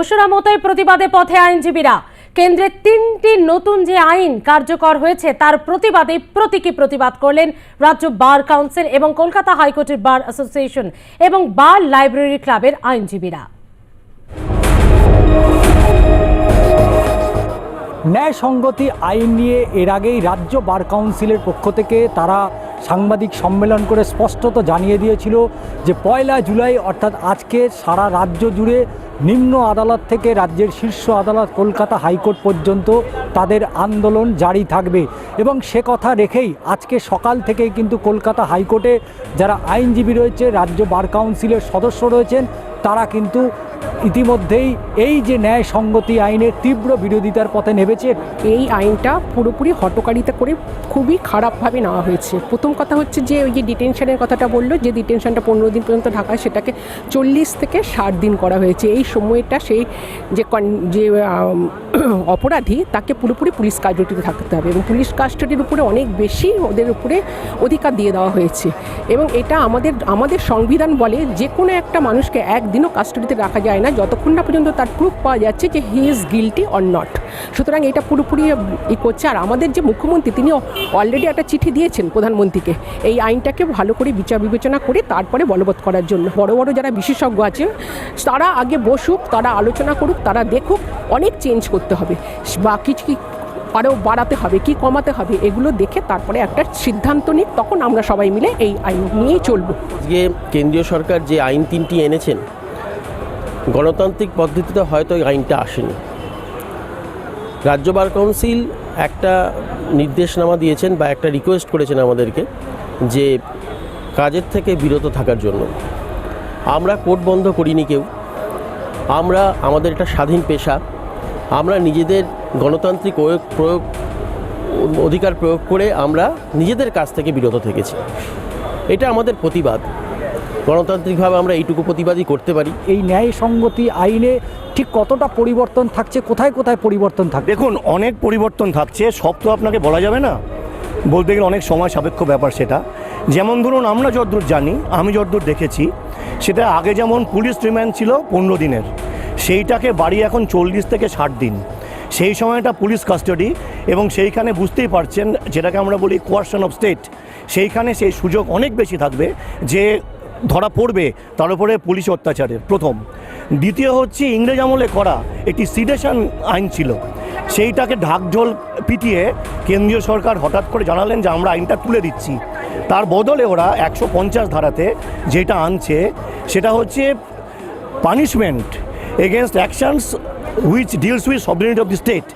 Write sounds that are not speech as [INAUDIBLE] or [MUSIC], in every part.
দোসরা মতোই প্রতিবাদে পথে আইনজীবীরা। কেন্দ্রের তিনটি নতুন যে আইন কার্যকর হয়েছে, তার প্রতিবাদে প্রতীকী প্রতিবাদ করলেন রাজ্য বার কাউন্সিল এবং কলকাতা হাইকোর্টের বার অ্যাসোসিয়েশন এবং বার লাইব্রেরি ক্লাবের আইনজীবীরা। ন্যায় সঙ্গতি আইন নিয়ে এর আগেই রাজ্য বার কাউন্সিলের পক্ষ থেকে তারা সাংবাদিক সম্মেলন করে স্পষ্টত জানিয়ে দিয়েছিল যে পয়লা জুলাই অর্থাৎ আজকে সারা রাজ্য জুড়ে নিম্ন আদালত থেকে রাজ্যের শীর্ষ আদালত কলকাতা হাইকোর্ট পর্যন্ত তাদের আন্দোলন জারি থাকবে। এবং সে কথা রেখেই আজকে সকাল থেকেই কিন্তু কলকাতা হাইকোর্টে যারা আইনজীবী রয়েছে, রাজ্য বার কাউন্সিলের সদস্য রয়েছেন, তারা কিন্তু ইতিমধ্যেই এই যে ন্যায় সঙ্গতি আইনের তীব্র বিরোধিতার পথে নেমেছে, এই আইনটা পুরোপুরি হটকারিতা করে খুবই খারাপভাবে নেওয়া হয়েছে। প্রথম কথা হচ্ছে যে ওই যে ডিটেনশনের কথাটা বলল, যে ডিটেনশনটা পনেরো দিন পর্যন্ত ঢাকায় সেটাকে চল্লিশ থেকে ষাট দিন করা হয়েছে। এই সময়টা সেই যে যে [CLEARS THROAT] অপরাধী, তাকে পুরোপুরি পুলিশ কাস্টডিতে থাকতে হবে এবং পুলিশ কাস্টডির উপরে অনেক বেশি ওদের উপরে অধিকার দিয়ে দেওয়া হয়েছে। এবং এটা আমাদের আমাদের সংবিধান বলে যে কোনো একটা মানুষকে একদিনও কাস্টডিতে রাখা যায় না, যতক্ষণ না পর্যন্ত তার প্রুফ পাওয়া যাচ্ছে যে he is guilty or not সুতরাং এটা পুরোপুরি ই করছে। আর আমাদের যে মুখ্যমন্ত্রী তিনি অলরেডি একটা চিঠি দিয়েছেন প্রধানমন্ত্রীকে। এই আইনটাকে ভালো করে বিচার বিবেচনা করে তারপরে বলবৎ করার জন্য। বড় বড় যারা বিশেষজ্ঞ আছেন, তারা আগে বসুক, তারা আলোচনা করুক, তারা দেখুক, অনেক চেঞ্জ করতে হবে। বা কিছু কি আরও বাড়াতে হবে, কি কমাতে হবে, এগুলো দেখে তারপরে একটা সিদ্ধান্ত নিক, তখন আমরা সবাই মিলে এই আইন নিয়েই চলবো। আজকে কেন্দ্রীয় সরকার যে আইন তিনটি এনেছেন, গণতান্ত্রিক পদ্ধতিতে হয়তো এই আইনটা আসেনি। রাজ্য বার কাউন্সিল একটা নির্দেশনামা দিয়েছেন বা একটা রিকোয়েস্ট করেছেন আমাদেরকে যে কাজের থেকে বিরত থাকার জন্য। আমরা কোর্ট বন্ধ করিনি কেউ। আমরা, আমাদের একটা স্বাধীন পেশা। আমরা নিজেদের গণতান্ত্রিক প্রয়োগ, অধিকার প্রয়োগ করে আমরা নিজেদের কাছ থেকে বিরত থেকেছি। এটা আমাদের প্রতিবাদ। গণতান্ত্রিকভাবে আমরা এইটুকু প্রতিবাদই করতে পারি। এই ন্যায় সঙ্গতি আইনে ঠিক কতটা পরিবর্তন থাকছে কোথায় কোথায় পরিবর্তন থাকবে দেখুন অনেক পরিবর্তন থাকছে সব তো আপনাকে বলা যাবে না। বলতে গেলে অনেক সময় সাপেক্ষ ব্যাপার সেটা। যেমন ধরুন আমরা যদ্দূর জানি আমি যদ্দূর দেখেছি সেটা আগে যেমন পুলিশ রিমান্ড ছিল পনেরো দিনের সেইটাকে বাড়ি এখন চল্লিশ থেকে ষাট দিন। সেই সময়টা পুলিশ কাস্টাডি এবং সেইখানে বুঝতেই পারছেন যেটাকে আমরা বলি কোয়ারশন অফ স্টেট সেইখানে সেই সুযোগ অনেক বেশি থাকবে যে ধরা পড়বে, তার উপরে পুলিশ অত্যাচারের। প্রথম। দ্বিতীয় হচ্ছে, ইংরেজ আমলে করা একটি সিডেশন আইন ছিল। সেইটাকে ঢাকঢোল পিটিয়ে কেন্দ্রীয় সরকার হঠাৎ করে জানালেন যে, আমরা আইনটা তুলে দিচ্ছি। তার বদলে ওরা একশো পঞ্চাশ ধারাতে যেটা আনছে, সেটা হচ্ছে punishment against actions which deals with sovereignty of the state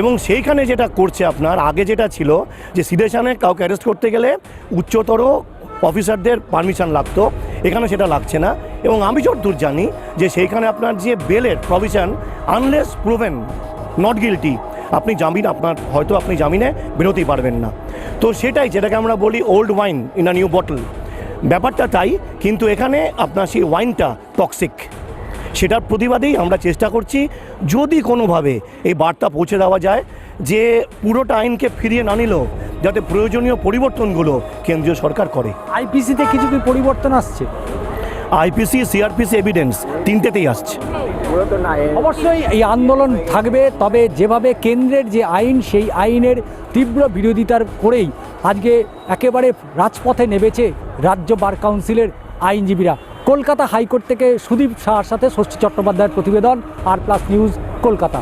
এবং সেইখানে যেটা করছে আপনার, আগে যেটা ছিল যে সিদেশানে কাউকে অ্যারেস্ট করতে গেলে উচ্চতর অফিসারদের পারমিশন লাগতো, এখানে সেটা লাগছে না। এবং আমি যতদূর জানি যে সেইখানে আপনার যে বেলের provision unless proven not guilty আপনি জামিন, আপনার হয়তো আপনি জামিনে বেরোতেই পারবেন না। তো সেটাই যেটাকে আমরা বলি old wine in a new bottle ব্যাপারটা তাই, কিন্তু এখানে আপনার সেই ওয়াইনটা টক্সিক সেটার প্রতিবাদেই আমরা চেষ্টা করছি, যদি কোনোভাবে এই বার্তা পৌঁছে দেওয়া যায় যে পুরোটা আইনকে ফিরিয়ে না নিলেও যাতে প্রয়োজনীয় পরিবর্তনগুলো কেন্দ্রীয় সরকার করে। আইপিসিতে কিছু কি পরিবর্তন আসছে? আইপিসি সিআরপিসি এভিডেন্স তিনটেতেই আসছে। অবশ্যই এই আন্দোলন থাকবে তবে যেভাবে কেন্দ্রের যে আইন সেই আইনের তীব্র বিরোধিতার করেই আজকে একেবারে রাজপথে নেমেছে রাজ্য বার কাউন্সিলের আইনজীবীরা। কলকাতা হাইকোর্ট থেকে সুদীপ শাহর সাথে ষষ্ঠী চট্টোপাধ্যায়ের প্রতিবেদন আর প্লাস নিউজ কলকাতা।